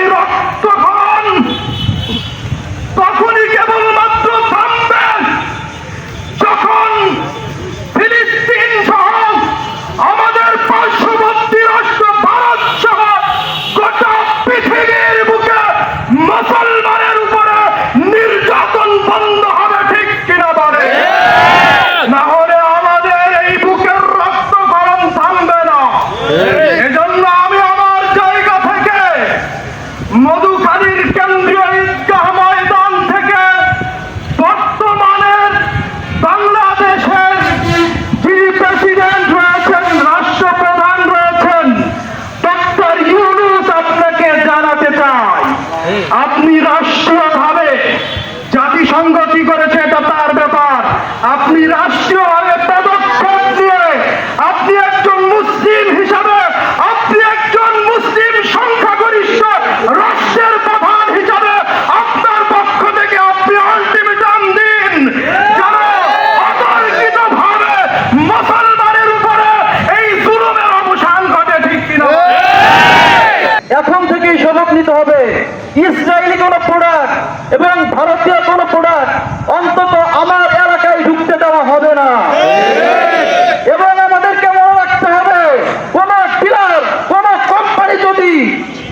এই রক্ত কি করেছে এটা তার ব্যাপার। আপনি রাষ্ট্রীয়ভাবে পদক্ষেপ নিয়ে আপনি একজন মুসলিম হিসাবে, আপনি একজন মুসলিম সংখ্যাগরিষ্ঠ রাষ্ট্রের প্রধান হিসাবে আপনার পক্ষ থেকে আপনি আলটিমেটাম দিন। মুসলমানের উপরে এই জুলুমের অবসান ঘটে, ঠিক কিনা? এখন থেকেই শপথ নিতে হবে। ইসরায়েলি কোন প্রোডাক্ট এবং ভারতীয় কোন প্রোডাক্ট অন্তত আমার এলাকায় ঢুকতে দেওয়া হবে না। এবং আমাদেরকে মনে রাখতে হবে, কোন ডিলার, কোন কোম্পানি যদি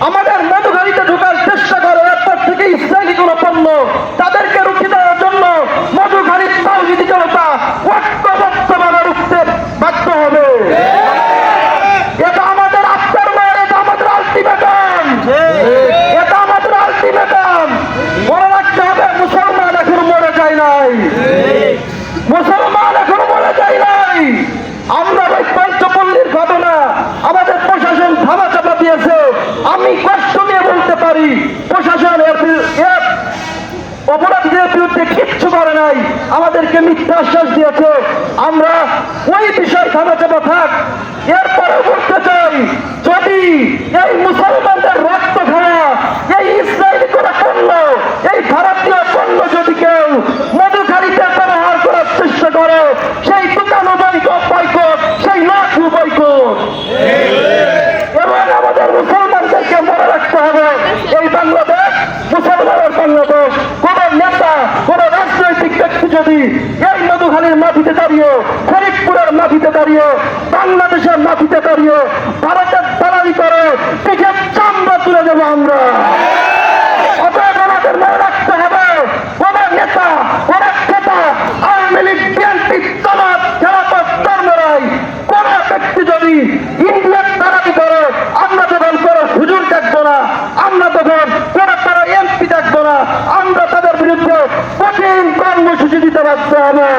আমাদের মধুঘাড়িতে ঢোকার আমি কষ্ট নিয়ে বলতে পারি, প্রশাসন অপরাধীদের বিরুদ্ধে কিচ্ছু করে নাই, আমাদেরকে মিথ্যা আশ্বাস দিয়েছে। আমরা ওই বিষয় থামা চাপা থাক, এরপরে বলতে চাই, যদি এই মুসলমানদের রক্ত খাওয়া এই ইসরায়েলি করে পণ্য এই ভারতীয় পণ্য যদি কেউ মধুখালিতে ব্যবহার করার চেষ্টা করে সেই দোকান বৈকট বৈকট সেই লাখ বৈকট এবং আমাদের মুসলমানদেরকে মনে রাখতে হবে এই বাংলাদেশ মুসলমানের বাংলাদেশ কোন নেতা কোন রাজনৈতিক ব্যক্তি যদি এই মধুখালীর মাটিতে দাঁড়িয়ে ফরিদপুরের মাটিতে দাঁড়িয়ে, বাংলাদেশের মাটিতে দাঁড়িয়ে, ভারতের দালালি করে, পিঠের চামড়া তুলে দেবো আমরা অতএব আমাদের মনে রাখতে হবে কোন নেতা কোন নেতা আওয়ামী লীগ বিএনপি জামাত খেলাফত ধর্মরাই কোন ব্যক্তি যদি ইন্ডিয়ার তারাবি করে আমরা তখন কোনো হুজুর দেখব না আমরা তখন কোনো তারা এমপি দেখব না আমরা তাদের বিরুদ্ধে কঠিন কর্মসূচি দিতে পারতে হবে।